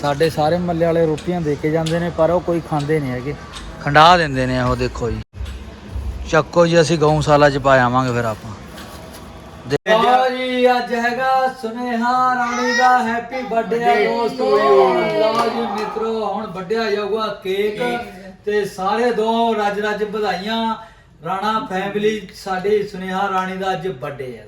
ਸਾਡੇ ਸਾਰੇ ਮੱਲੇ ਵਾਲੇ ਰੋਟੀਆਂ ਦੇ ਕੇ ਜਾਂਦੇ ਨੇ ਪਰ ਉਹ ਕੋਈ ਖਾਂਦੇ ਨਹੀਂ ਹੈਗੇ। ਖੰਡਾ ਦਿੰਦੇ ਨੇ ਉਹ ਦੇਖੋ ਜੀ। ਚੱਕੋ ਜੀ ਅਸੀਂ ਗਊਸ਼ਾਲਾ ਚ ਪਾ ਆਵਾਂਗੇ ਫਿਰ ਆਪਾਂ। ਦੇਖੋ ਜੀ ਅੱਜ ਹੈਗਾ ਸੁਨੇਹਾ ਰਾਣੀ ਦਾ ਹੈਪੀ ਬਰਥਡੇ ਆ ਦੋਸਤੋ। ਲਓ ਜੀ ਮਿੱਤਰੋ ਹੁਣ ਵੱਡਿਆ ਜਾਊਗਾ ਕੇਕ ਤੇ ਸਾਰੇ ਦੋ ਰੱਜ ਰੱਜ ਵਧਾਈਆਂ। ਰਾਣਾ ਫੈਮਿਲੀ ਸਾਡੀ ਸੁਨੇਹਾ ਰਾਣੀ ਦਾ ਅੱਜ ਬਰਥਡੇ ਹੈ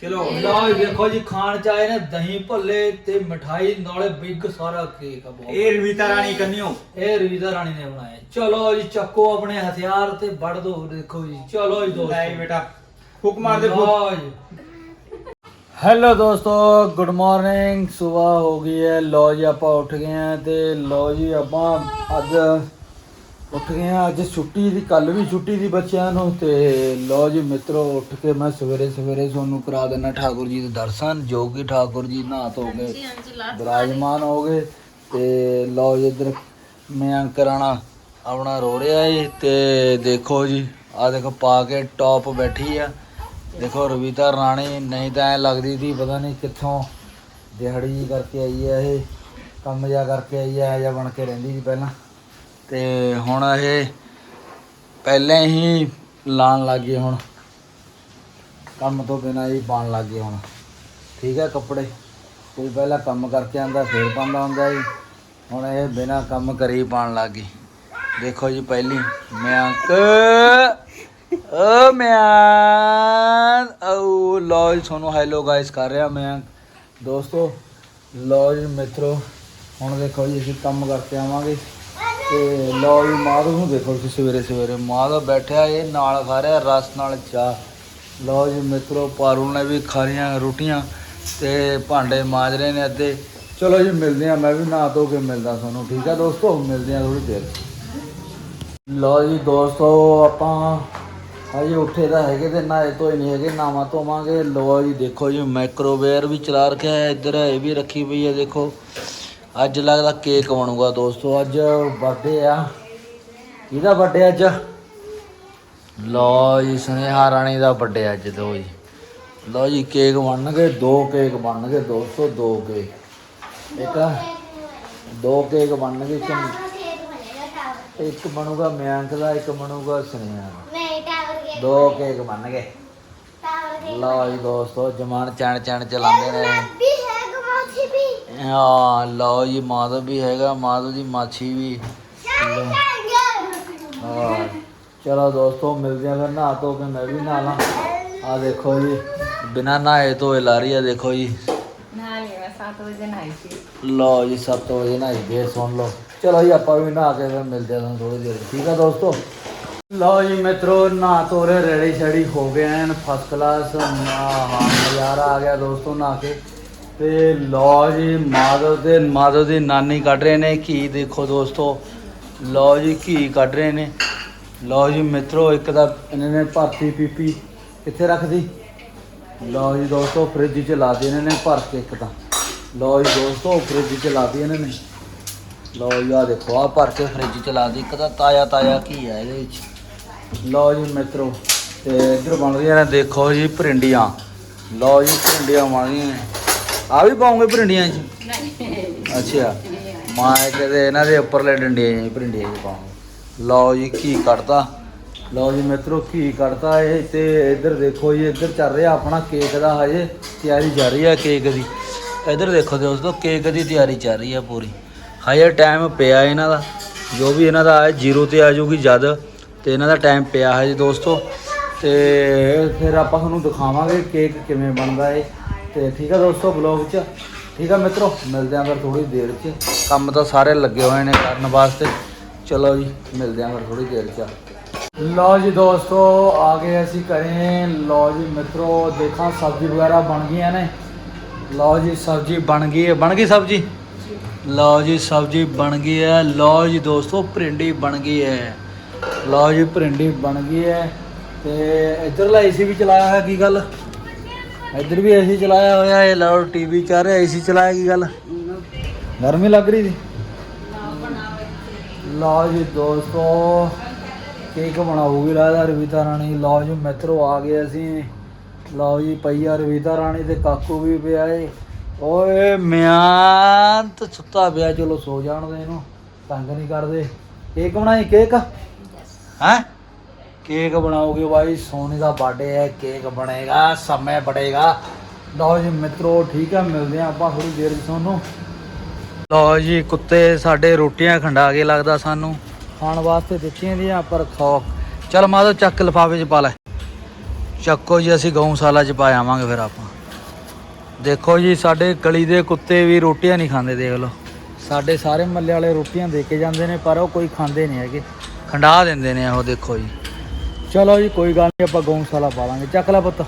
ਚਲੋ ਲਓ ਜੀ ਦੇਖੋ ਜੀ ਖਾਣ ਚ ਆਏ ਨੇ ਦਹੀਂ ਭੱਲੇ ਤੇ ਮਠਾਈ ਨਾਲੇ ਬਿੱਗ ਸਾਰਾ ਕੇਕ ਆ ਬਹੁਤ। ਇਹ ਰਵੀਤਾ ਰਾਣੀ ਕੰਨਿਓ। ਇਹ ਰਵੀਦਾ ਰਾਣੀ ਨੇ ਬਣਾਇਆ। ਚਲੋ ਜੀ ਚੱਕੋ ਆਪਣੇ ਹਥਿਆਰ ਤੇ ਵੱਢ ਦੋ ਦੇਖੋ ਜੀ। ਚਲੋ ਜੀ ਲੈ ਦੋਸਤੋ ਬੇਟਾ। ਫੁਕ ਮਾਰ ਦੇ ਫੁਕ ਲਓ ਜੀ। ਹੈਲੋ ਦੋਸਤੋ ਗੁੱਡ ਮਾਰਨਿੰਗ ਸਵੇਰ ਹੋ ਗਈ ਹੈ। ਲੋ ਜੀ ਆਪਾਂ ਉੱਠ ਗਏ ਆ ਤੇ ਲੋ ਜੀ ਆਪਾਂ ਅੱਜ ਉੱਠ ਗਏ ਆ ਅੱਜ ਛੁੱਟੀ ਦੀ ਕੱਲ ਵੀ ਛੁੱਟੀ ਦੀ ਬੱਚਿਆਂ ਨੂੰ ਤੇ ਲੋ ਜੀ ਮਿੱਤਰੋ ਉੱਠ ਕੇ ਮੈਂ ਸਵੇਰੇ ਸਵੇਰੇ ਤੁਹਾਨੂੰ ਕਰਾ ਦੇਣਾ ਠਾਕੁਰ ਜੀ ਦੇ ਦਰਸ਼ਨ ਜੋ ਕਿ ਠਾਕੁਰ ਜੀ ਨਹਾ ਧੋ ਕੇ ਵਿਰਾਜਮਾਨ ਹੋ ਗਏ ਤੇ ਲੋ ਜੀ ਇਧਰ ਮੈਂ ਅੰਕਰਾਣਾ ਆਪਣਾ ਰੋ ਰਿਹਾ ਏ ਤੇ ਦੇਖੋ ਜੀ ਆ ਦੇਖੋ ਪਾ ਕੇ ਟੌਪ ਬੈਠੀ ਆ। ਦੇਖੋ ਰਵੀਤਾ ਰਾਣੀ ਨਹੀਂ ਤਾਂ ਐ ਲੱਗਦੀ ਸੀ ਪਤਾ ਨਹੀਂ ਕਿੱਥੋਂ ਦਿਹਾੜੀ ਜੀ ਕਰਕੇ ਆਈ ਹੈ ਇਹ ਕੰਮ ਜਿਹਾ ਕਰਕੇ ਆਈ ਹੈ ਜਾਂ ਬਣ ਕੇ ਰਹਿੰਦੀ ਸੀ ਪਹਿਲਾਂ। ਤੇ ਹੁਣ ਇਹ ਪਹਿਲਾਂ ਹੀ ਲਾਣ ਲੱਗ ਗਏ ਹੁਣ। ਕੰਮ ਤੋਂ ਬਿਨਾਂ ਹੀ ਪਾਉਣ ਲੱਗ ਗਏ ਹੁਣ। ਠੀਕ ਹੈ ਕੱਪੜੇ? ਕੋਈ ਪਹਿਲਾਂ ਕੰਮ ਕਰਕੇ ਆਂਦਾ ਫੇਰ ਪਾਉਂਦਾ ਹੁੰਦਾ ਜੀ। ਹੁਣ ਇਹ ਬਿਨਾਂ ਕੰਮ ਕਰੀ ਪਾਉਣ ਲੱਗ ਗਈ। ਦੇਖੋ ਜੀ ਪਹਿਲੀ ਮੈਂ ਅੰਕ ਓ ਮਿਆਨ ਓ ਲੋ ਜੀ, ਤੁਹਾਨੂੰ ਹੈਲੋ ਗਾਇਸ ਕਰ ਰਿਹਾ ਮੈਂ ਦੋਸਤੋ ਲੋ ਜੀ ਮਿੱਤਰੋ, ਹੁਣ ਦੇਖੋ ਜੀ, ਅਸੀਂ ਕੰਮ ਕਰਕੇ ਆਵਾਂਗੇ। ਤੇ ਲਓ ਜੀ ਮਾਧਵ ਨੂੰ ਦੇਖੋ ਤੁਸੀਂ ਸਵੇਰੇ ਸਵੇਰੇ। ਮਾਧਵ ਬੈਠਿਆ ਇਹ ਨਾਲ ਖਾ ਰਿਹਾ, ਰਸ ਨਾਲ ਚਾਹ। ਲਓ ਜੀ ਮਿੱਤਰੋ ਪਾਰੂ ਨੇ ਵੀ ਖਾ ਰਹੀਆਂ ਰੋਟੀਆਂ ਤੇ ਭਾਂਡੇ ਮਾਜ ਰਹੇ ਨੇ ਅੱਧੇ। ਚਲੋ ਜੀ ਮਿਲਦੇ ਆ ਮੈਂ ਵੀ ਨਹਾ ਧੋ ਕੇ ਮਿਲਦਾ ਤੁਹਾਨੂੰ, ਠੀਕ ਆ ਦੋਸਤੋ? ਮਿਲਦੇ ਆ ਥੋੜੀ ਦੇਰ। ਲਓ ਜੀ ਦੋਸਤੋ, ਆਪਾਂ ਹਜੇ ਉੱਠੇ ਤਾਂ ਹੈਗੇ ਤੇ ਨਹਾਏ ਧੋਏ ਨਹੀਂ ਹੈਗੇ ਨਾਵਾਂ ਧੋਵਾਂਗੇ। ਲਓ ਜੀ ਦੇਖੋ ਜੀ ਮਾਈਕ੍ਰੋਵੇਵ ਵੀ ਚਲਾ ਰੱਖਿਆ ਹੈ, ਇੱਧਰ ਇਹ ਵੀ ਰੱਖੀ ਪਈ ਹੈ, ਦੇਖੋ। ਅੱਜ ਲੱਗਦਾ ਕੇਕ ਬਣੂਗਾ ਦੋਸਤੋ ਅੱਜ ਬਰਥਡੇ ਆ। ਕਿਹਦਾ ਬਰਥਡੇ ਅੱਜ? ਲਓ ਜੀ ਸੁਨੇਹਾ ਰਾਣੀ ਦਾ ਬਰਥਡੇ ਅੱਜ ਦੋ ਜੀ। ਲਓ ਜੀ ਕੇਕ ਬਣਨਗੇ ਦੋ ਕੇਕ ਬਣਨਗੇ ਦੋਸਤੋ ਦੋ ਕੇਕ। ਇੱਕ ਦੋ ਕੇਕ ਬਣਨਗੇ ਇੱਕ ਇੱਕ ਬਣੂਗਾ ਮਿਆਂਕ ਦਾ ਇੱਕ ਬਣੂਗਾ ਸੁਨੇਹਾ ਦਾ। ਦੋ ਕੇਕ ਬਣ ਗਏ ਲਓ ਜੀ ਦੋਸਤੋ ਜਮਾਨ ਚਣ ਚਣ ਚਲਾਉਂਦੇ ਨੇ। ਹਾਂ ਲਓ ਜੀ ਮਾਧਵ ਵੀ ਹੈਗਾ ਮਾਧਵ ਦੀ ਮਾਛੀ ਵੀ ਹਾਂ ਚਲੋ ਦੋਸਤੋ ਮਿਲਦੇ ਆ ਫਿਰ ਨਹਾ ਧੋ ਕੇ ਮੈਂ ਵੀ ਨਹਾ ਲਾਂ ਆ ਦੇਖੋ ਜੀ ਬਿਨਾ ਨਹਾਏ ਧੋਏ ਲਾ ਰਹੀ ਆ ਦੇਖੋ ਜੀ ਲਓ ਜੀ 7 ਵਜੇ ਨਹਾਈ ਦੇ ਸੁਣ ਲਓ ਚਲੋ ਜੀ ਆਪਾਂ ਵੀ ਨਹਾ ਕੇ ਫਿਰ ਮਿਲਦੇ ਹਾਂ ਥੋੜੀ ਦੇਰ ਠੀਕ ਆ ਦੋਸਤੋ ਲਓ ਜੀ ਮਿੱਤਰੋ ਨਹਾ ਤੋਰੇ ਰੈਡੀ ਸ਼ੈਡੀ ਹੋ ਗਏ ਐਨ ਫਸਟ ਕਲਾਸ ਹਾਂ ਨਜ਼ਾਰਾ ਆ ਗਿਆ ਦੋਸਤੋ ਨਹਾ ਕੇ ਤੇ ਲਓ ਜੀ, ਮਾਧਵ ਦੇ, ਮਾਧਵ ਦੀ ਨਾਨੀ ਕੱਢ ਰਹੇ ਨੇ, ਘੀ ਦੇਖੋ ਦੋਸਤੋ। ਲਓ ਜੀ, ਘੀ ਕੱਢ ਰਹੇ ਨੇ। ਲਓ ਜੀ, ਮਿੱਤਰੋ, ਇੱਕ ਤਾਂ ਇਹਨਾਂ ਨੇ ਭਰਤੀ ਪੀਪੀ ਕਿੱਥੇ ਰੱਖਦੀ ਲਓ ਜੀ ਦੋਸਤੋ, ਫ੍ਰਿਜ 'ਚ ਲਾ ਦੇ ਇਹਨਾਂ ਨੇ ਭਰ ਕੇ ਇੱਕ ਤਾਂ। ਲਓ ਜੀ ਦੋਸਤੋ, ਫ੍ਰਿਜ 'ਚ ਲਾ ਦੇ ਇਹਨਾਂ ਨੇ। ਲਓ ਜੀ ਆ ਦੇਖੋ ਆ ਭਰ ਕੇ ਫ੍ਰਿਜ 'ਚ ਲਾ ਦੀ ਇੱਕ ਤਾਂ ਤਾਜ਼ਾ ਤਾਜ਼ਾ ਘੀ ਹੈ ਇਹਦੇ ਵਿੱਚ। ਲਓ ਜੀ ਮਿੱਤਰੋ, ਤੇ ਇੱਧਰ ਬਣ ਰਹੀਆਂ ਨੇ, ਦੇਖੋ ਜੀ ਭਰਿੰਡੀਆਂ ਲਓ ਜੀ ਭਰਿੰਡੀਆਂ ਬਣ ਰਹੀਆਂ ਨੇ। ਆ ਵੀ ਪਾਉਂਗੇ ਭਰਿੰਡੀਆਂ 'ਚ? ਅੱਛਾ। ਮਾਂ ਕਹਿੰਦੇ ਇਹਨਾਂ ਦੇ ਉੱਪਰਲੇ ਡੰਡੀਆਂ ਜੀ ਭਰਿੰਡੀਆਂ 'ਚ ਪਾਉਂਗੇ। ਲਓ ਜੀ ਕੀ ਕੱਢਤਾ। ਲਓ ਜੀ ਮਿੱਤਰੋ ਕੀ ਕੱਢਤਾ ਇਹ ਤੇ ਇੱਧਰ ਦੇਖੋ ਜੀ ਇੱਧਰ ਚੱਲ ਰਿਹਾ ਆਪਣਾ ਕੇਕ ਦਾ ਹਜੇ। ਤਿਆਰੀ ਚੱਲ ਰਹੀ ਹੈ ਕੇਕ ਦੀ। ਇੱਧਰ ਦੇਖੋ ਦੋਸਤੋ ਕੇਕ ਦੀ ਤਿਆਰੀ ਚੱਲ ਰਹੀ ਹੈ ਪੂਰੀ। ਹਜੇ ਟਾਈਮ ਪਿਆ ਇਹਨਾਂ ਦਾ। ਜੋ ਵੀ ਇਹਨਾਂ ਦਾ ਹੈ ਜ਼ੀਰੋ ਤੇ ਆ ਜਾਊਗੀ ਜਦ ਤੇ ਇਹਨਾਂ ਦਾ ਟਾਈਮ ਪਿਆ ਹੈ ਜੀ ਦੋਸਤੋ। ਤੇ ਫਿਰ ਆਪਾਂ ਤੁਹਾਨੂੰ ਦਿਖਾਵਾਂਗੇ ਕੇਕ ਕਿਵੇਂ ਬਣਦਾ ਹੈ ਤੇ ਠੀਕ ਆ ਦੋਸਤੋ ਬਲੌਗ 'ਚ। ਠੀਕ ਆ ਮਿੱਤਰੋ, ਮਿਲਦੇ ਆਂ ਫਿਰ ਥੋੜੀ ਦੇਰ 'ਚ। ਕੰਮ ਤਾਂ ਸਾਰੇ ਲੱਗੇ ਹੋਏ ਨੇ ਕਰਨ ਵਾਸਤੇ। ਚਲੋ ਜੀ, ਮਿਲਦੇ ਆਂ ਫਿਰ ਥੋੜੀ ਦੇਰ 'ਚ। ਲਓ ਜੀ ਦੋਸਤੋ, ਆ ਗਏ ਅਸੀਂ ਕਰੇ ਲਓ ਜੀ ਮਿੱਤਰੋ, ਦੇਖਾਂ ਸਬਜ਼ੀ ਵਗੈਰਾ ਬਣ ਗਈਆਂ ਨੇ। ਲਓ ਜੀ ਸਬਜ਼ੀ ਬਣ ਗਈ ਹੈ। ਬਣ ਗਈ ਸਬਜ਼ੀ? ਲਓ ਜੀ ਸਬਜ਼ੀ ਬਣ ਗਈ ਹੈ। ਲਓ ਜੀ ਦੋਸਤੋ, ਭਿੰਡੀ ਬਣ ਗਈ ਹੈ। ਲਓ ਜੀ ਭਿੰਡੀ ਬਣ ਗਈ ਹੈ। ਤੇ ਇੱਧਰਲਾ ਏਸੀ ਵੀ ਚਲਾਇਆ ਹੋਇਆ, ਕੀ ਗੱਲ? ਇੱਧਰ ਵੀ ਏਸੀ ਚਲਾਇਆ ਹੋਇਆ ਹੈ ਲਓ ਟੀਵੀ ਚੱਲ ਰਿਹਾ ਏਸੀ ਚਲਾਇਆ ਕੀ ਗੱਲ? ਗਰਮੀ ਲੱਗ ਰਹੀ ਸੀ। ਲਓ ਜੀ ਦੋਸਤੋ ਕੇਕ ਬਣਾਉਗੀ ਰਾਜਾ ਰਵੀਤਾ ਰਾਣੀ। ਲਓ ਜੀ ਮਿੱਤਰੋ ਆ ਗਏ ਅਸੀਂ। ਲਓ ਜੀ ਪਈਆ ਰਵੀਤਾ ਰਾਣੀ ਤੇ ਕਾਕੂ ਵੀ ਪਿਆ ਏ। ਓਏ ਮਿਆਂ ਤੇ ਸੁੱਤਾ ਪਿਆ ਚਲੋ ਸੋ ਜਾਣ ਦੇ ਇਹਨੂੰ। ਤੰਗ ਨਹੀਂ ਕਰਦੇ। ਕੇਕ ਬਣਾਈ ਕੇਕ? ਹੈ? ਕੇਕ ਬਣਾਓਗੇ ਭਾਈ ਸੋਨੀ ਦਾ ਬਰਥਡੇ ਹੈ, ਕੇਕ ਬਣੇਗਾ, ਸਮੇਂ ਬੜੇਗਾ। ਲਓ ਜੀ ਮਿੱਤਰੋ, ਠੀਕ ਆ ਮਿਲਦੇ ਆ ਆਪਾਂ ਥੋੜੀ ਦੇਰ 'ਚ ਤੁਹਾਨੂੰ। ਲਓ ਜੀ, ਕੁੱਤੇ ਸਾਡੇ ਰੋਟੀਆਂ ਖੰਡਾ ਕੇ ਲੱਗਦਾ ਸਾਨੂੰ। ਖਾਣ ਵਾਸਤੇ ਦਿੱਤੀਆਂ ਦੀਆਂ ਪਰ ਖੌਕ। ਚਲ ਮਾਦੋ ਚੱਕ ਲਫਾਫੇ 'ਚ ਪਾ ਲੈ। ਚੱਕੋ ਜੀ, ਅਸੀਂ ਗਊਸ਼ਾਲਾ 'ਚ ਪਾ ਆਵਾਂਗੇ ਫਿਰ ਆਪਾਂ। ਦੇਖੋ ਜੀ, ਸਾਡੇ ਗਲੀ ਦੇ ਕੁੱਤੇ ਵੀ ਰੋਟੀਆਂ ਨਹੀਂ ਖਾਂਦੇ, ਦੇਖ ਲਓ। ਸਾਡੇ ਸਾਰੇ ਮੱਲੇ ਵਾਲੇ ਰੋਟੀਆਂ ਦੇ ਕੇ ਜਾਂਦੇ ਨੇ, ਪਰ ਉਹ ਕੋਈ ਖਾਂਦੇ ਨਹੀਂ ਹੈਗੇ। ਖੰਡਾ ਦਿੰਦੇ ਨੇ ਉਹ, ਦੇਖੋ ਜੀ। ਚਲੋ ਜੀ, ਕੋਈ ਗੱਲ ਨਹੀਂ, ਆਪਾਂ ਗਊਸ਼ਾਲਾ ਪਾ ਲਾਂਗੇ। ਚੱਕ ਲੈ ਪੁੱਤ।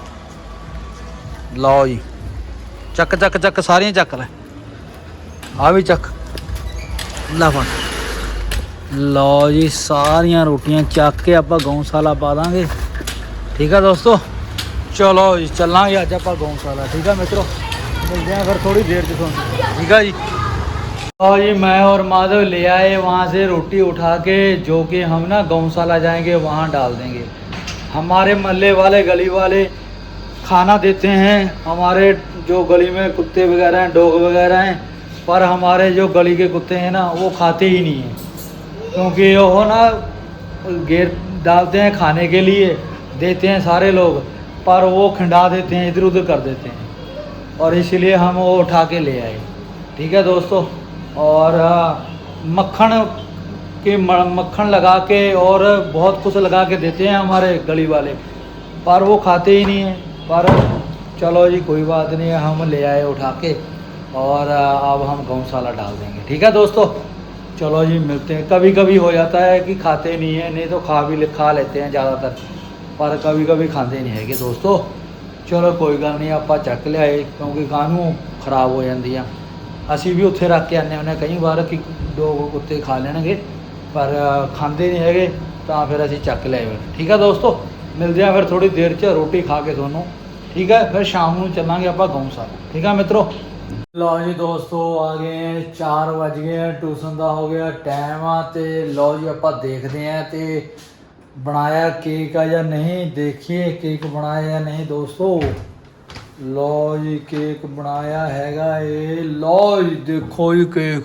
ਲਓ ਜੀ। ਚੱਕ ਚੱਕ ਚੱਕ, ਸਾਰੀਆਂ ਚੱਕ ਲੈ। ਆ ਵੀ ਚੱਕ। ਲਾ ਫੜ। ਲਓ ਜੀ, ਸਾਰੀਆਂ ਰੋਟੀਆਂ ਚੱਕ ਕੇ ਆਪਾਂ ਗਊਸ਼ਾਲਾ ਪਾ ਦਾਂਗੇ। ਠੀਕ ਆ ਦੋਸਤੋ? ਚਲੋ ਜੀ, ਚੱਲਾਂਗੇ ਅੱਜ ਆਪਾਂ ਗਊਸ਼ਾਲਾ ਠੀਕ ਆ ਮਿੱਤਰੋ? ਮਿਲਦੇ ਆਂ ਫਿਰ ਥੋੜੀ ਦੇਰ ਚ ਤੁਹਾਨੂੰ। ਠੀਕ ਆ ਜੀ। और जी, मैं और माधव ले आए वहाँ से रोटी उठा के, जो कि हम ना गौशाला जाएँगे, वहाँ डाल देंगे। हमारे मोहल्ले वाले, गली वाले खाना देते हैं। हमारे जो गली में कुत्ते वगैरह हैं, डॉग वगैरह हैं, पर हमारे जो गली के कुत्ते हैं ना, वो खाते ही नहीं हैं। क्योंकि वो ना गेर डालते हैं खाने के लिए, देते हैं सारे लोग, पर वो खिंडा देते हैं इधर उधर कर देते हैं। और इसलिए हम वो उठा के ले आए। ठीक है दोस्तों? और अ, मक्खन के म- मक्खन लगा के और बहुत कुछ लगा के देते हैं हमारे गली वाले पर वो खाते ही नहीं हैं पर चलो जी कोई बात नहीं है हम ले आए उठा के और अ, अब हम गौशाला डाल देंगे ठीक है दोस्तों चलो जी मिलते हैं कभी कभी हो जाता है कि खाते नहीं है नहीं तो खा भी ले- खा लेते हैं ज़्यादातर पर कभी कभी खाते नहीं है कि दोस्तों ਚਲੋ ਕੋਈ ਗੱਲ ਨਹੀਂ ਆਪਾਂ ਚੱਕ ਲਿਆਏ ਕਿਉਂਕਿ ਗਾਂ ਨੂੰ ਖਰਾਬ ਹੋ ਜਾਂਦੀਆਂ ਅਸੀਂ ਵੀ ਉੱਥੇ ਰੱਖ ਕੇ ਆਨੇ ਹੁੰਦੇ ਹਾਂ। ਕਈ ਵਾਰ ਕਿ ਲੋਕ ਕੁੱਤੇ ਖਾ ਲੈਣਗੇ, ਪਰ ਖਾਂਦੇ ਨਹੀਂ ਹੈਗੇ, ਤਾਂ ਫਿਰ ਅਸੀਂ ਚੱਕ ਲਿਆ ਠੀਕ ਆ ਦੋਸਤੋ? ਮਿਲਦੇ ਆ ਫਿਰ ਥੋੜੀ ਦੇਰ 'ਚ, ਰੋਟੀ ਖਾ ਕੇ ਤੁਹਾਨੂੰ। ਠੀਕ ਹੈ ਫਿਰ ਸ਼ਾਮ ਨੂੰ ਚੱਲਾਂਗੇ ਆਪਾਂ ਗਊਸ਼ਾਲਾ ਠੀਕ ਆ ਮਿੱਤਰੋ? ਲਓ ਜੀ ਦੋਸਤੋ, ਆ ਗਏ 4 ਵਜ ਗਏ ਟਿਊਸ਼ਨ ਦਾ ਹੋ ਗਿਆ ਟਾਈਮ ਆ, ਤੇ ਲਓ ਜੀ ਆਪਾਂ ਦੇਖਦੇ ਆ ਤੇ ਬਣਾਇਆ ਕੇਕ ਆ ਜਾਂ ਨਹੀਂ। ਦੇਖੀਏ ਕੇਕ ਬਣਾਇਆ ਜਾਂ ਨਹੀਂ ਦੋਸਤੋ। ਲੋ ਜੀ ਕੇਕ ਬਣਾਇਆ ਹੈਗਾ ਏ। ਲੋ ਜੀ ਦੇਖੋ ਜੀ ਕੇਕ।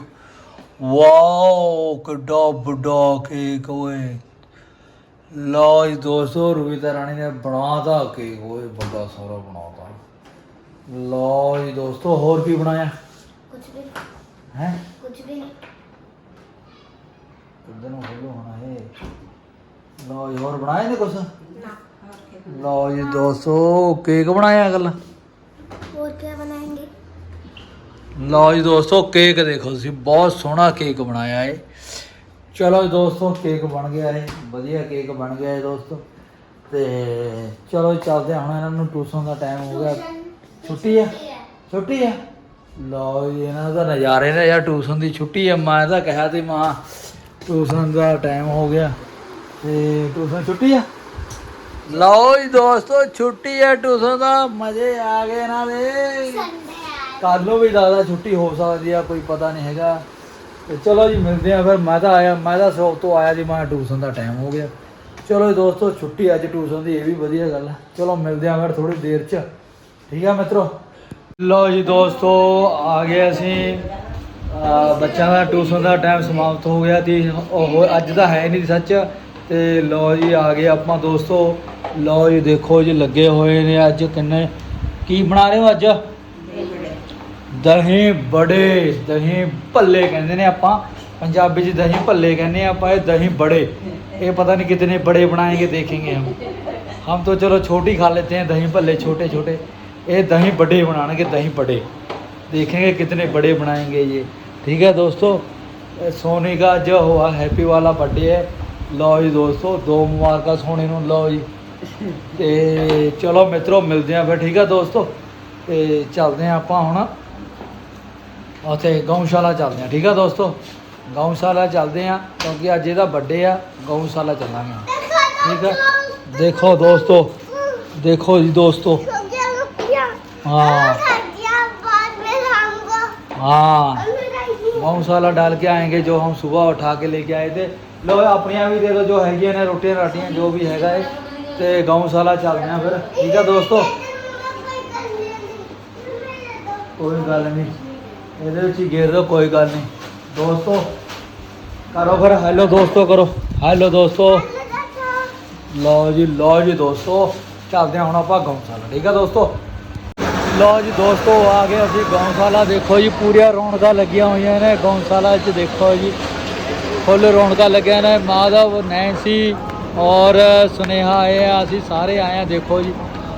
ਵਾਓ ਕਿੱਡਾ ਵੱਡਾ ਕੇਕ ਓਏ। ਲੋ ਜੀ ਦੋਸਤੋ ਰੁਪਏ ਦਾ ਰਾਣੀ ਨੇ ਬਣਾਤਾ ਕੇਕ ਓਏ ਵੱਡਾ ਸਾਰਾ ਬਣਾਤਾ। ਲੋ ਜੀ ਦੋਸਤੋ ਹੋਰ ਕੀ ਬਣਾਇਆ? ਕੁਝ ਵੀ। ਹੈ? ਕੁਝ ਨਹੀਂ ਕਿੱਦਾਂ ਨੂੰ ਹੋਲੋ ਹੋਣਾ ਹੈ ਲੋ ਜੀ ਹੋਰ ਬਣਾਇਆ ਨੇ ਕੁਛ? ਨਾ ਲੋ ਜੀ ਦੋਸਤੋ ਕੇਕ ਬਣਾਇਆ ਗੱਲ और क्या बनाएंगे ਲਓ ਜੀ ਦੋਸਤੋ ਕੇਕ ਦੇਖੋ ਤੁਸੀਂ ਬਹੁਤ ਸੋਹਣਾ ਕੇਕ ਬਣਾਇਆ ਏ ਚਲੋ ਜੀ ਦੋਸਤੋ ਕੇਕ ਬਣ ਗਿਆ ਏ ਵਧੀਆ ਕੇਕ ਬਣ ਗਿਆ ਏ ਦੋਸਤੋ ਤੇ ਚਲੋ ਜੀ ਚੱਲਦੇ ਹਾਂ ਹੁਣ ਇਹਨਾਂ ਨੂੰ ਟਿਊਸ਼ਨ ਦਾ ਟਾਈਮ ਹੋ ਗਿਆ ਛੁੱਟੀ ਆ ਛੁੱਟੀ ਆ ਲਓ ਜੀ ਇਹਨਾਂ ਦਾ ਨਜ਼ਾਰੇ ਨੇ ਯਾਰ ਟਿਊਸ਼ਨ ਦੀ ਛੁੱਟੀ ਆ ਮੈਂ ਤਾਂ ਕਿਹਾ ਤੇ ਮਾਂ ਟਿਊਸ਼ਨ ਦਾ ਟਾਈਮ ਹੋ ਗਿਆ ਤੇ ਟਿਊਸ਼ਨ ਛੁੱਟੀ ਆ ਲਓ ਜੀ ਦੋਸਤੋ, ਛੁੱਟੀ ਆ ਟਿਊਸ਼ਨ ਦਾ। ਮਜ਼ੇ ਆ ਗਏ ਇਹਨਾਂ ਕੱਲ ਨੂੰ ਵੀ ਜ਼ਿਆਦਾ ਛੁੱਟੀ ਹੋ ਸਕਦੀ ਆ, ਕੋਈ ਪਤਾ ਨਹੀਂ ਹੈਗਾ। ਤੇ ਚਲੋ ਜੀ, ਮਿਲਦੇ ਆ ਫਿਰ। ਮੈਂ ਤਾਂ ਆਇਆ, ਮੈਂ ਤਾਂ ਸ਼ੌਪ ਤੋਂ ਆਇਆ ਜੀ, ਮੈਂ ਟਿਊਸ਼ਨ ਦਾ ਟਾਈਮ ਹੋ ਗਿਆ। ਚਲੋ ਜੀ ਦੋਸਤੋ, ਛੁੱਟੀ ਅੱਜ ਟਿਊਸ਼ਨ ਦੀ, ਇਹ ਵੀ ਵਧੀਆ ਗੱਲ ਆ। ਚਲੋ, ਮਿਲਦੇ ਆ ਫਿਰ ਥੋੜੀ ਦੇਰ ਚ। ਠੀਕ ਆ ਮਿੱਤਰੋ? ਲਓ ਜੀ ਦੋਸਤੋ, ਆ ਗਏ ਅਸੀਂ। ਬੱਚਿਆਂ ਦਾ ਟਿਊਸ਼ਨ ਦਾ ਟਾਈਮ ਸਮਾਪਤ ਹੋ ਗਿਆ। ਸੀ ਉਹ ਅੱਜ ਦਾ ਹੈ ਨਹੀਂ ਸੱਚ। ਤੇ ਲਓ ਜੀ ਆ ਗਏ ਆਪਾਂ ਦੋਸਤੋ ਲਓ ਜੀ ਦੇਖੋ ਜੀ ਲੱਗੇ ਹੋਏ ਨੇ ਅੱਜ ਕਿੰਨੇ ਕੀ ਬਣਾ ਰਹੇ ਹੋ ਅੱਜ ਦਹੀਂ ਬੜੇ ਦਹੀਂ ਭੱਲੇ ਕਹਿੰਦੇ ਨੇ ਆਪਾਂ पंजाबी ਚ दही भल्ले कहने हैं ਆਪਾਂ ਇਹ दही बड़े ये पता नहीं कितने बड़े बनाएंगे देखेंगे हम हम तो चलो छोटी खा लेते हैं दही भल्ले छोटे छोटे ये दही बड़े बनाएंगे दही बड़े देखेंगे कितने बड़े बनाएंगे ये ठीक है दोस्तों ये सोनी का जो हुआ हैप्पी वाला बर्थडे है ਲਓ ਜੀ ਦੋਸਤੋ ਦੋ ਮੁਬਾਰਕਾਂ ਸੋਨੀ ਨੂੰ ਲਓ ਜੀ ਤੇ ਚਲੋ ਮਿੱਤਰੋ ਮਿਲਦੇ ਆਂ ਫਿਰ ਠੀਕ ਆ ਦੋਸਤੋ ਤੇ ਚੱਲਦੇ ਆਂ ਆਪਾਂ ਹੁਣ ਉੱਥੇ ਗਊਸ਼ਾਲਾ ਚੱਲਦੇ ਆਂ ਠੀਕ ਆ ਦੋਸਤੋ ਗਊਸ਼ਾਲਾ ਚੱਲਦੇ ਆਂ ਕਿਉਂਕਿ ਅੱਜ ਇਹਦਾ ਬਰਥਡੇ ਆ ਗਊਸ਼ਾਲਾ ਚੱਲਾਂਗੇ ਹੁਣ। ਠੀਕ ਆ ਦੇਖੋ ਦੋਸਤੋ ਦੇਖੋ ਜੀ ਦੋਸਤੋ हाँ बाद में लाऊंगा हाँ और मेरा ये गौशाला डाल के आएंगे जो हम सुबह उठा के लेके आए थे ਲੋ ਆਪਣੀਆਂ ਵੀ ਦੇ ਲੋ ਜੋ ਹੈਗੀਆਂ ਨੇ ਰੋਟੀਆਂ ਰਾਟੀਆਂ, ਜੋ ਵੀ ਹੈਗਾ ਏ ਤੇ ਗਊਸ਼ਾਲਾ ਚੱਲਦੇ ਆ ਫਿਰ। ਠੀਕ ਆ ਦੋਸਤੋ? ਕੋਈ ਗੱਲ ਨਹੀਂ। ਇਹਦੇ ਵਿੱਚ ਹੀ ਗੇਰ ਦੋ ਕੋਈ ਗੱਲ ਨਹੀਂ। ਦੋਸਤੋ, ਕਰੋ ਫਿਰ। ਹੈਲੋ ਦੋਸਤੋ, ਕਰੋ। ਹੈਲੋ ਦੋਸਤੋ। ਲਓ ਜੀ ਲਓ ਜੀ ਦੋਸਤੋ। ਚੱਲਦੇ ਆ ਹੁਣ ਆਪਾਂ ਗਊਸ਼ਾਲਾ। ਠੀਕ ਆ ਦੋਸਤੋ? ਲਓ ਜੀ ਦੋਸਤੋ, ਆ ਗਏ ਅਸੀਂ ਗਊਸ਼ਾਲਾ। ਦੇਖੋ ਜੀ, ਪੂਰੀਆਂ ਰੌਣਕਾਂ ਲੱਗੀਆਂ ਹੋਈਆਂ ਨੇ। ਗਊਸ਼ਾਲਾ ਵਿੱਚ ਦੇਖੋ ਜੀ। ਫੁੱਲ ਰੌਣਕਾਂ ਲੱਗੀਆਂ ਨੇ ਮਾਧਵ ਨੈਂਸੀ ਔਰ ਸੁਨੇਹਾ ਆਏ ਆ, ਅਸੀਂ ਸਾਰੇ ਆਏ ਆ, ਦੇਖੋ ਜੀ,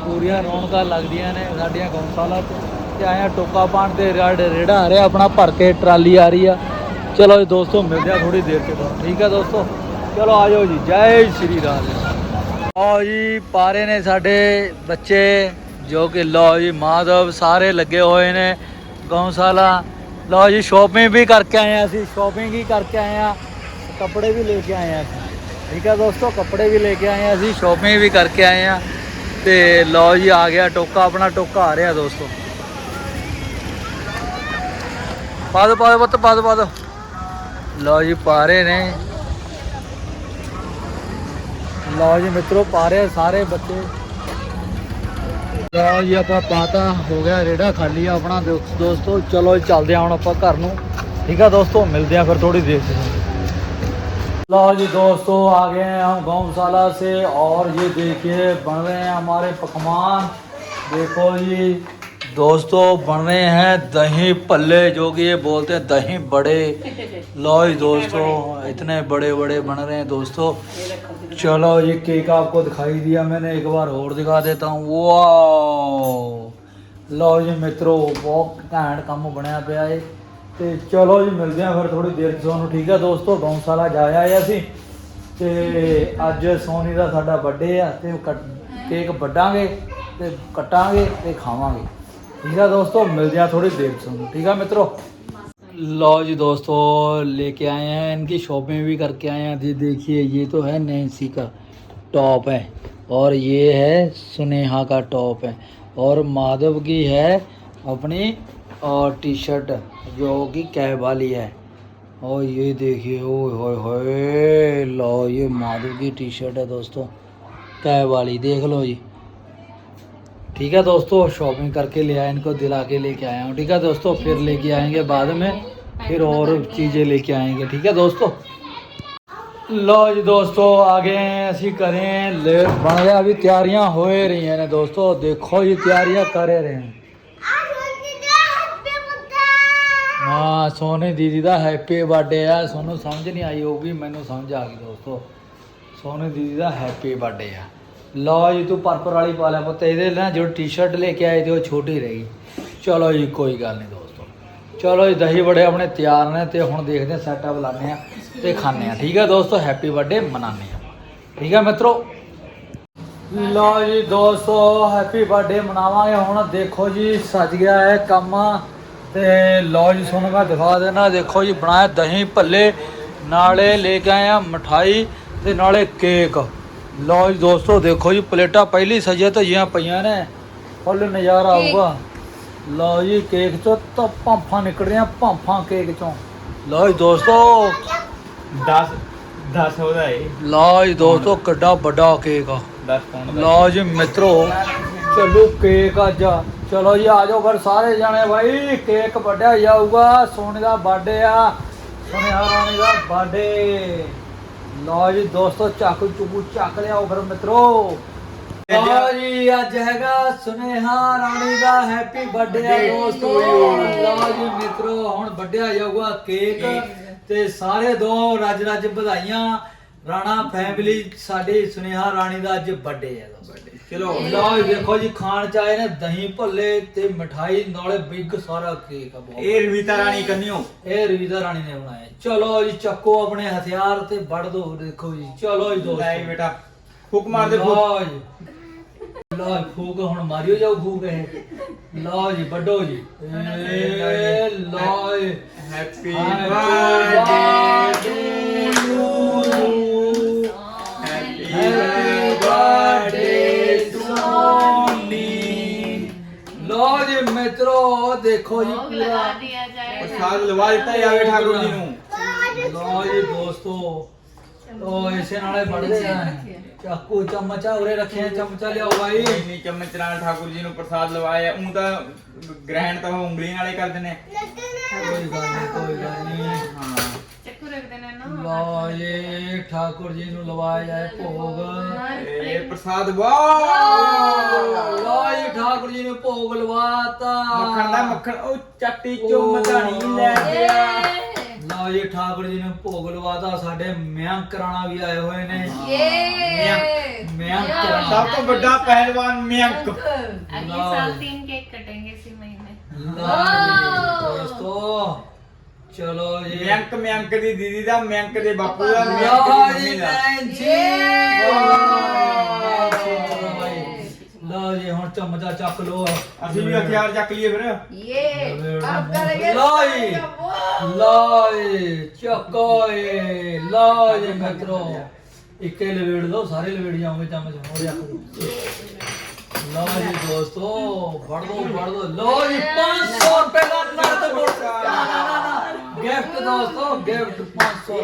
ਪੂਰੀਆਂ ਰੌਣਕਾਂ ਲੱਗਦੀਆਂ ਨੇ ਸਾਡੀਆਂ ਗਊਸ਼ਾਲਾ 'ਚ ਤੇ ਆਏ ਆ ਟੋਕਾ ਪਾਣ ਤੇ ਰੇੜਾ ਆ ਰਿਹਾ, ਆਪਣਾ ਭਰ ਕੇ ਟਰਾਲੀ ਆ ਰਹੀ ਆ। ਚਲੋ ਜੀ ਦੋਸਤੋ, ਮਿਲਦੇ ਆ ਥੋੜੀ ਦੇਰ ਕੇ ਤੁਹਾਨੂੰ। ਠੀਕ ਆ ਦੋਸਤੋ? ਚਲੋ ਆ ਜਾਓ ਜੀ, ਜੈ ਸ਼੍ਰੀ ਰਾਮ। ਆਓ ਜੀ, ਪਾਰੇ ਨੇ ਸਾਡੇ ਬੱਚੇ, ਜੋ ਕਿ ਲਓ ਜੀ ਮਾਧਵ ਸਾਰੇ ਲੱਗੇ ਹੋਏ ਨੇ ਗਊਸ਼ਾਲਾ। ਲਓ ਜੀ ਸ਼ਾਪਿੰਗ ਵੀ ਕਰਕੇ ਆਏ ਆ ਅਸੀਂ ਸ਼ਾਪਿੰਗ ਹੀ ਕਰਕੇ ਆਏ ਆ। ਕੱਪੜੇ ਵੀ ਲੈ ਕੇ ਆਏ ਆ ਅਸੀਂ ਠੀਕ ਆ ਦੋਸਤੋ ਕੱਪੜੇ ਵੀ ਲੈ ਕੇ ਆਏ ਆ ਅਸੀਂ ਸ਼ਾਪਿੰਗ ਵੀ ਕਰਕੇ ਆਏ ਆ ਤੇ ਲਓ ਜੀ ਆ ਗਿਆ ਟੋਕਾ ਆਪਣਾ ਟੋਕਾ ਆ ਰਿਹਾ ਦੋਸਤੋ ਪਾ ਦੋ ਪਾ ਦੋ ਪੁੱਤ ਪਾ ਦੋ ਪਾ ਦੋ ਲਓ ਜੀ ਪਾ ਰਹੇ ਨੇ ਲਓ ਜੀ ਮਿੱਤਰੋ ਪਾ ਰਹੇ ਸਾਰੇ ਬੱਚੇ ਲਓ ਜੀ ਆਪਾਂ ਪਾਤਾ ਹੋ ਗਿਆ ਰੇੜਾ ਖਾਲੀ ਆ ਆਪਣਾ ਦੋ- ਦੋਸਤੋ ਚਲੋ ਜੀ ਚੱਲਦੇ ਆ ਹੁਣ ਆਪਾਂ ਘਰ ਨੂੰ ਠੀਕ ਆ ਦੋਸਤੋ ਮਿਲਦੇ ਆ ਫਿਰ ਥੋੜੀ देर से लाओ जी दोस्तों, आ गए हैं हम गौशाला से। और ये देखिए, बन रहे हैं हमारे पकवान। देखो जी, दोस्तों, बन रहे हैं दही पल्ले, जो कि ये बोलते हैं दही बड़े। लो जी दोस्तों, इतने बड़े बड़े बन रहे हैं दोस्तों। चलो ये केक आपको दिखाई दिया मैंने, एक बार और दिखा देता हूँ। वो लो जी मित्रों, बहुत घैंट कम बनया पे ਤੇ ਚਲੋ ਜੀ ਮਿਲਦੇ ਆ ਫਿਰ ਥੋੜੀ ਦੇਰ ਚ ਤੁਹਾਨੂੰ ਠੀਕ ਆ ਦੋਸਤੋ ਗੌਂਸਾਲਾ ਜਾਇਆ ਆ ਅਸੀਂ ਤੇ ਅੱਜ ਸੋਨੀ ਦਾ ਸਾਡਾ ਬਰਥਡੇ ਆ ਤੇ ਉਹ ਕੱਟ- ਕੇਕ ਵੱਡਾਂਗੇ ਤੇ ਕੱਟਾਂਗੇ ਤੇ ਖਾਵਾਂਗੇ ਠੀਕ ਆ ਦੋਸਤੋ ਮਿਲਦੇ ਆ ਥੋੜੀ देर ਚ ਤੁਹਾਨੂੰ ਠੀਕ ਆ मित्रों लो जी दोस्तों लेके आए हैं इनकी शॉपिंग भी करके आए हैं ये देखिए ये तो है नैन्सी का टॉप है और ये है सुनेहा का टॉप है और माधव की है अपनी और टी शर्ट जो कि कैब वाली है। और ये देखिए ओ होए लो, ये माधु की टी शर्ट है दोस्तों। कैब वाली, देख लो जी। ठीक है दोस्तों शॉपिंग करके ले आए, इनको दिला के लेके आया हूँ। ठीक है दोस्तों, फिर लेके आएँगे बाद में, फिर और चीज़ें लेके आएँगे। ठीक है दोस्तों। लो जी दोस्तों, आगे ऐसी करें, ले, बन गया, अभी तैयारियाँ हो रही हैं दोस्तों। देखो ये तैयारियाँ कर रहे हैं। ਹਾਂ, ਸੋਨੀ ਦੀਦੀ ਦਾ ਹੈਪੀ ਬਰਥਡੇ ਆ। ਸੋਨੂੰ ਸਮਝ ਨਹੀਂ ਆਈ ਹੋਊਗੀ, ਮੈਨੂੰ ਸਮਝ ਆ ਗਈ ਦੋਸਤੋ। ਸੋਨੀ ਦੀਦੀ ਦਾ ਹੈਪੀ ਬਰਥਡੇ ਆ। ਲਓ ਜੀ, ਤੂੰ ਪਰਪਲ ਵਾਲੀ ਪਾ ਲਿਆ ਪੁੱਤ। ਇਹਦੇ ਨਾਲ ਜੋ ਟੀ-ਸ਼ਰਟ ਲੈ ਕੇ ਆਏ ਤੇ ਉਹ ਛੋਟੀ ਰਹੀ। ਚਲੋ ਜੀ, ਕੋਈ ਗੱਲ ਨਹੀਂ ਦੋਸਤੋ। ਚਲੋ ਜੀ, ਦਹੀਂ ਬੜੇ ਆਪਣੇ ਤਿਆਰ ਨੇ ਤੇ ਹੁਣ ਦੇਖਦੇ ਆ ਸੈਟਅਪ ਲਾਣੇ ਆ ਤੇ ਖਾਣੇ ਆ ਠੀਕ ਹੈ ਦੋਸਤੋ ਹੈਪੀ ਬਰਥਡੇ ਮਨਾਉਂਦੇ ਆ ਠੀਕ ਹੈ ਮਿੱਤਰੋ? ਲਓ ਜੀ ਦੋਸਤੋ ਹੈਪੀ ਬਰਥਡੇ ਮਨਾਵਾਂਗੇ। ਹੁਣ ਦੇਖੋ ਜੀ, ਸੱਜ ਗਿਆ ਹੈ ਕੰਮ। ਤੇ ਲਓ ਜੀ ਤੁਹਾਨੂੰ ਮੈਂ ਦਿਖਾ ਦੇਣਾ ਦੇਖੋ ਜੀ ਬਣਾਇਆ ਦਹੀਂ ਭੱਲੇ ਨਾਲੇ ਲੈ ਕੇ ਆਏ ਆ ਮਠਾਈ ਤੇ ਨਾਲੇ ਕੇਕ। ਲਓ ਜੀ ਦੋਸਤੋ ਦੇਖੋ ਜੀ ਪਲੇਟਾਂ ਪਹਿਲੀ ਸਜੇ ਧਜੀਆਂ ਪਈਆਂ ਨੇ। ਫੁੱਲ ਨਜ਼ਾਰਾ ਆਊਗਾ। ਲਓ ਜੀ ਕੇਕ ਚੋਂ ਤਾਂ ਭਾਂਫਾਂ ਨਿਕਲ ਰਹੀਆਂ ਭਾਂਫਾਂ ਕੇਕ ਚੋਂ। ਲਓ ਜੀ ਦੋਸਤੋ। 10 10 ਉਹਦਾ ਏ ਲਓ ਜੀ ਦੋਸਤੋ ਕਿੱਡਾ ਵੱਡਾ ਕੇਕ ਆ। 10 ਪਾਉਣ ਦਾ ਲਓ ਜੀ ਮਿੱਤਰੋ ਚਲੋ। ਕੇਕ ਅੱਜ ਚਲੋ ਜੀ ਆ ਜਾਓ ਫਿਰ ਸਾਰੇ ਜਾਣੇ ਬਾਈ ਕੇਕ ਵੱਢਿਆ ਜਾਊਗਾ ਸੋਨੇ ਦਾ ਬਰਥਡੇ ਆ ਸੁਨੇਹਾ ਰਾਣੀ ਦਾ ਬਰਥਡੇ ਲਓ ਜੀ ਦੋਸਤੋ ਚਾਕੂ ਚੁਕੂ ਚੱਕ ਲਿਆਓ ਫਿਰ ਮਿੱਤਰੋ। ਲਓ ਜੀ ਅੱਜ ਹੈਗਾ ਸੁਨੇਹਾ ਰਾਣੀ ਦਾ ਹੈਪੀ ਬਰਥਡੇ ਆ ਦੋਸਤੋ। ਲਓ ਜੀ ਮਿੱਤਰੋ ਹੁਣ ਵੱਢਿਆ ਜਾਊਗਾ ਕੇਕ ਤੇ ਸਾਰੇ ਦੋ ਰੱਜ ਰੱਜ ਵਧਾਈਆਂ। ਰਾਣਾ ਫੈਮਿਲੀ ਸਾਡੀ ਸੁਨੇਹਾ ਰਾਣੀ ਦਾ ਅੱਜ ਬਰਥਡੇ ਹੈ ਚਲੋ ਲਓ ਜੀ ਦੇਖੋ ਜੀ ਖਾਣ ਚ ਆਏ ਨੇ ਦਹੀਂ ਭੱਲੇ ਤੇ ਮਠਾਈ ਨਾਲੇ ਬਿਗ ਸਾਰਾ ਕੇਕ ਆ ਬਹੁਤ। ਇਹ ਰਵੀਤਾ ਰਾਣੀ ਕੰਨਿਓ। ਇਹ ਰਵੀਦਾ ਰਾਣੀ ਨੇ ਬਣਾਇਆ। ਚਲੋ ਜੀ ਚੱਕੋ ਆਪਣੇ ਹਥਿਆਰ ਤੇ ਵੱਢ ਦੋ ਦੇਖੋ ਜੀ। ਚਲੋ ਜੀ ਲੈ ਦੋਸਤੋ ਬੇਟਾ। ਫੁਕ ਮਾਰ ਦੇ ਫੁਕ। ਲਓ ਜੀ। ਲਓ ਜੀ, ਫੂਕ ਹੁਣ ਮਾਰਿਓ ਜਾਓ ਫੂਕ ਇਹ। ਲਓ ਜੀ ਵੱਡੋ ਜੀ। ਏ ਲਓ ਜੀ। ਹੈਪੀ ਬਰਥਡੇ ਦੇਖੋ ਜੀ ਪੂਰਾ। ਪ੍ਰਸਾਦ ਲਵਾ ਦਿੱਤਾ ਜਾਵੇ ਠਾਕੁਰ ਜੀ ਨੂੰ। ਲੋ ਜੀ ਦੋਸਤੋ ਉਹ ਇਸੇ ਨਾਲੇ ਬਣਦੇ ਆ। ਚਾਕੂ ਚਮਚਾ ਉਰੇ ਰੱਖੇ ਆ ਚਮਚਾ ਲਿਆਓ ਭਾਈ ਨਹੀਂ ਚਮਚ ਨਾਲ ਠਾਕੁਰ ਜੀ ਨੂੰ ਪ੍ਰਸਾਦ ਲਵਾਇਆ। ਉਹ ਤਾਂ ਗ੍ਰਹਿਣ ਤਾਂ ਉਹ ਉਂਗਲੀ ਨਾਲੇ ਕਰਦੇ ਨੇ। ਕੋਈ ਗੱਲ ਨਹੀਂ ਕੋਈ ਗੱਲ ਨਹੀਂ ਲਓ ਜੀ ਠਾਕੁਰ ਜੀ ਨੂੰ ਲਵਾਇਆ ਜਾਏ ਭੋਗ ਇਹ ਪ੍ਰਸਾਦ ਵਾਹ ਲਓ ਜੀ ਠਾਕੁਰ ਜੀ ਨੂੰ ਭੋਗ ਲਵਾਤਾ ਮੱਖਣ ਦਾ ਮੱਖਣ ਉਹ ਚੱਟੀ ਚੁੰਮਤਾਣੀ ਲੈ ਗਿਆ ਲਓ ਜੀ ਠਾਕੁਰ ਜੀ ਨੂੰ ਭੋਗ ਲਵਾਤਾ ਸਾਡੇ ਮਿਆਂਕ ਰਾਣਾ ਵੀ ਆਏ ਹੋਏ ਨੇ ये ਮਿਆਂਕ ਰਾਣਾ ਸਭ ਤੋਂ ਵੱਡਾ ਪਹਿਲਵਾਨ ਮਿਆਂਕ अगले साल तीन केक कटेंगे इसी महीने ਲਓ ਜੀ ਦੋਸਤੋ ਚਲੋ ਜੀ ਮਿਆਂਕ ਮਿਆਂਕ ਦੀ ਦੀਦੀ ਦਾ ਮਿਆਂਕ ਦੇ ਬਾਪੂ ਦਾ ਮਿਆਂਕ ਲਓ ਦੀ ਜੀ ਮੰਮੀ ਦਾ ਭੈਣ ਜੀ ਲਓ ਜੀ ਹੁਣ ਚਮਚਾ ਚੱਕ ਲਓ ਅਸੀਂ ਵੀ ਹਥਿਆਰ ਚੱਕ ਲਈਏ ਫਿਰ ये अब करेंगे ਲਓ ਜੀ ਲਓ ਜੀ ਚੱਕੋ ਏ ਲਓ ਜੀ ਮਿੱਤਰੋ ਇੱਕੇ ਲਵੇੜ ਲਓ ਸਾਰੇ ਲਵੇੜ ਜਾਓਗੇ ਚਮਚ ਹੋਰ ਰੱਖ ਦਿਓ ਲਓ ਜੀ ਦੋਸਤੋ ਫੜ ਦੋ ਫੜ ਦੋ ਲਓ ਜੀ 500 ਰੁਪਏ ਦਾ ਨਗਦ ਪੁਰਸਕਾਰ ਗਿਫਟ ਦੋਸਤੋ ਗਿਫਟ 500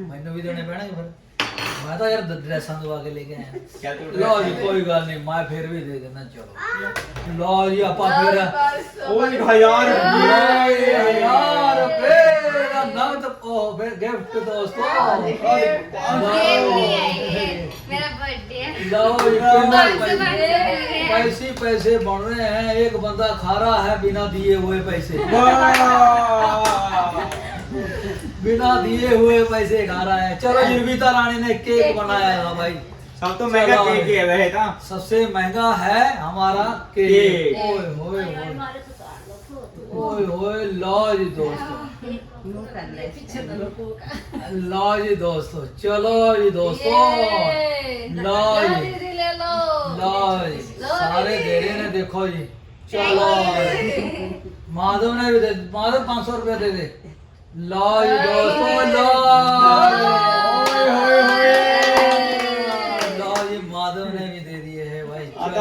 ਮੈਨੂੰ ਵੀ ਦੇਣੇ ਪੈਣਗੇ ਫਿਰ। ਮੈਂ ਤਾਂ ਯਾਰ ਦ- ਡਰੈਸਾਂ ਦਵਾ ਕੇ ਲੈ ਕੇ ਆਇਆ। ਕਿਆ ਜੀ ਕੋਈ ਗੱਲ ਨਹੀਂ ਮੈਂ ਫਿਰ ਵੀ ਦੇ ਦਿੰਦਾ ਚਲੋ। ਲਓ ਜੀ ਆਪਾਂ ਫਿਰ ਉਹ ਨਹੀਂ ਭਾਈ ਯਾਰ ਯੇ ਯਾਰ ਫੇਰ ਨਗਦ ਉਹ ਗਿਫਟ। ਦੋਸਤੋ ਮੇਰਾ ਬਰਥਡੇ ਹੈ। ਲਓ ਜੀ ਕਿੰਨਾ ਪੰਜ पैसे पैसे बढ़ रहे हैं एक बंदा खा रहा है बिना दिए हुए पैसे। बिना दिए हुए पैसे खा रहा है। चलो जीविता रानी ने केक बनाया था भाई। सब तो महँगा केक है वह था तो। सबसे महँगा है हमारा केक। ओए होए ओए। होए लॉज दोस्तों। लो जी दोस्तों चलो जी दोस्तों। लो जी ਲਓ ਜੀ ਸਾਰੇ ਦੇ ਰਹੇ ਨੇ ਦੇਖੋ ਜੀ। ਚਲੋ ਮਾਧਵ ਨੇ ਵੀ ਦੇ ਮਾਧਵ 500 ਰੁਪਏ ਦੇ ਦੇ। ਲਓ ਜੀ ਦੋਸਤੋ ਲਓ।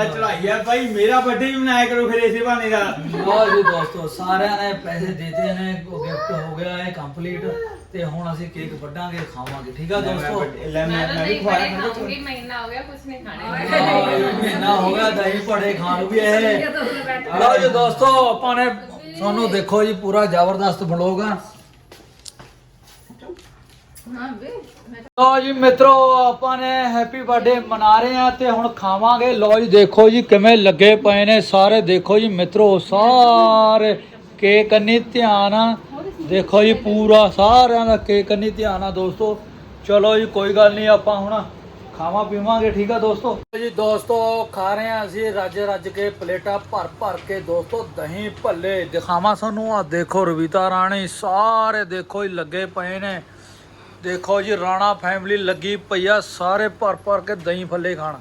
ਤਾਂ ਚੜਾਈ ਆ ਭਾਈ ਮੇਰਾ ਬਰਥਡੇ ਵੀ ਮਨਾਇਆ ਕਰੋ ਫਿਰ ਇਸੇ ਬਹਾਨੇ ਦਾ ਲਓ ਜੀ ਦੋਸਤੋ ਸਾਰਿਆਂ ਨੇ ਪੈਸੇ ਦਿੱਤੇ ਨੇ ਗਿਫਟ ਹੋ ਗਿਆ ਹੈ ਕੰਪਲੀਟ ਤੇ ਹੁਣ ਅਸੀਂ ਕੇਕ ਵੱਢਾਂਗੇ ਖਾਵਾਂਗੇ ਠੀਕ ਆ ਦੋਸਤੋ? ਲੈ ਮੈਂ ਮੈਂ ਵੀ ਖਵਾ ਰਿਹਾ ਖਾਉਂਗੀ ਮਹੀਨਾ ਹੋ ਗਿਆ ਕੁਝ ਨਹੀਂ ਖਾਣਾ। ਮਹੀਨਾ ਹੋ ਗਿਆ ਦਹੀਂ ਪੜੇ ਖਾਣ ਵੀ ਇਹ। ਲਓ ਜੀ ਦੋਸਤੋ ਆਪਾਂ ਨੇ ਤੁਹਾਨੂੰ ਦੇਖੋ ਜੀ ਪੂਰਾ ਜ਼ਬਰਦਸਤ ਬਲੌਗ ਆ। ਲੋ ਜੀ, ਮਿੱਤਰੋ, ਆਪਾਂ ਨੇ ਹੈਪੀ ਬਰਥਡੇ ਮਨਾ ਰਹੇ ਆ ਤੇ ਹੁਣ ਖਾਵਾਂਗੇ। ਲਓ ਜੀ, ਦੇਖੋ ਜੀ ਕਿਵੇਂ ਲੱਗੇ ਪਏ ਨੇ ਸਾਰੇ। ਦੇਖੋ ਜੀ, ਮਿੱਤਰੋ, ਸਾਰੇ ਕੇਕ ਕੰਨੀ ਧਿਆਨ ਆ। ਦੇਖੋ ਜੀ, ਪੂਰਾ ਸਾਰਿਆਂ ਦਾ ਕੇਕ ਕੰਨੀ ਧਿਆਨ ਆ ਦੋਸਤੋ। ਚਲੋ ਜੀ, ਕੋਈ ਗੱਲ ਨਹੀਂ, ਆਪਾਂ ਹੁਣ ਖਾਵਾਂ ਪੀਵਾਂਗੇ, ਠੀਕ ਆ ਦੋਸਤੋ? ਜੀ, ਦੋਸਤੋ, ਖਾ ਰਹੇ ਆ ਅਸੀਂ ਰੱਜ ਰੱਜ ਕੇ ਪਲੇਟਾਂ ਭਰ ਭਰ ਕੇ ਦੋਸਤੋ, ਦਹੀਂ ਭੱਲੇ। ਦਿਖਾਵਾਂ ਸਾਨੂੰ ਆ ਦੇਖੋ ਰਵੀਤਾ ਰਾਣੀ, ਸਾਰੇ ਦੇਖੋ ਜੀ ਲੱਗੇ ਪਏ ਨੇ। ਦੇਖੋ ਜੀ, ਰਾਣਾ ਫੈਮਿਲੀ ਲੱਗੀ ਪਈ ਆ, ਸਾਰੇ ਭਰ ਭਰ ਕੇ ਦਹੀਂ ਫੱਲੇ ਖਾਣ।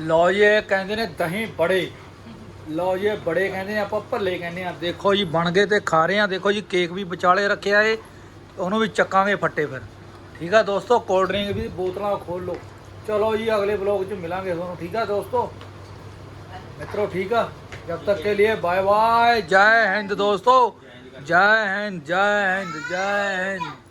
ਲਓ ਜੀ, ਇਹ ਕਹਿੰਦੇ ਨੇ ਦਹੀਂ ਬੜੇ। ਲਓ ਜੀ ਬੜੇ ਕਹਿੰਦੇ ਨੇ, ਆਪਾਂ ਭੱਲੇ ਕਹਿੰਦੇ ਆ। ਦੇਖੋ ਜੀ, ਬਣ ਗਏ ਤੇ ਖਾ ਰਹੇ ਆ। ਦੇਖੋ ਜੀ ਕੇਕ ਵੀ ਵਿਚਾਲੇ ਰੱਖਿਆ ਏ। ਉਹਨੂੰ ਵੀ ਚੱਕਾਂਗੇ ਫੱਟੇ ਫਿਰ। ਠੀਕ ਆ ਦੋਸਤੋ ਕੋਲਡ ਡਰਿੰਕ ਵੀ ਬੋਤਲਾਂ ਖੋਲ ਲਓ। ਚਲੋ ਜੀ, ਅਗਲੇ ਬਲੌਗ 'ਚ ਮਿਲਾਂਗੇ ਤੁਹਾਨੂੰ। ਠੀਕ ਆ ਦੋਸਤੋ? ਮਿੱਤਰੋ, ਠੀਕ ਆ? ਜਦ ਤੱਕ ਕੇ ਲਈ ਬਾਏ ਬਾਏ ਜੈ ਹਿੰਦ ਦੋਸਤੋ। ਜੈ ਹਿੰਦ ਜੈ ਹਿੰਦ ਜੈ ਹਿੰਦ।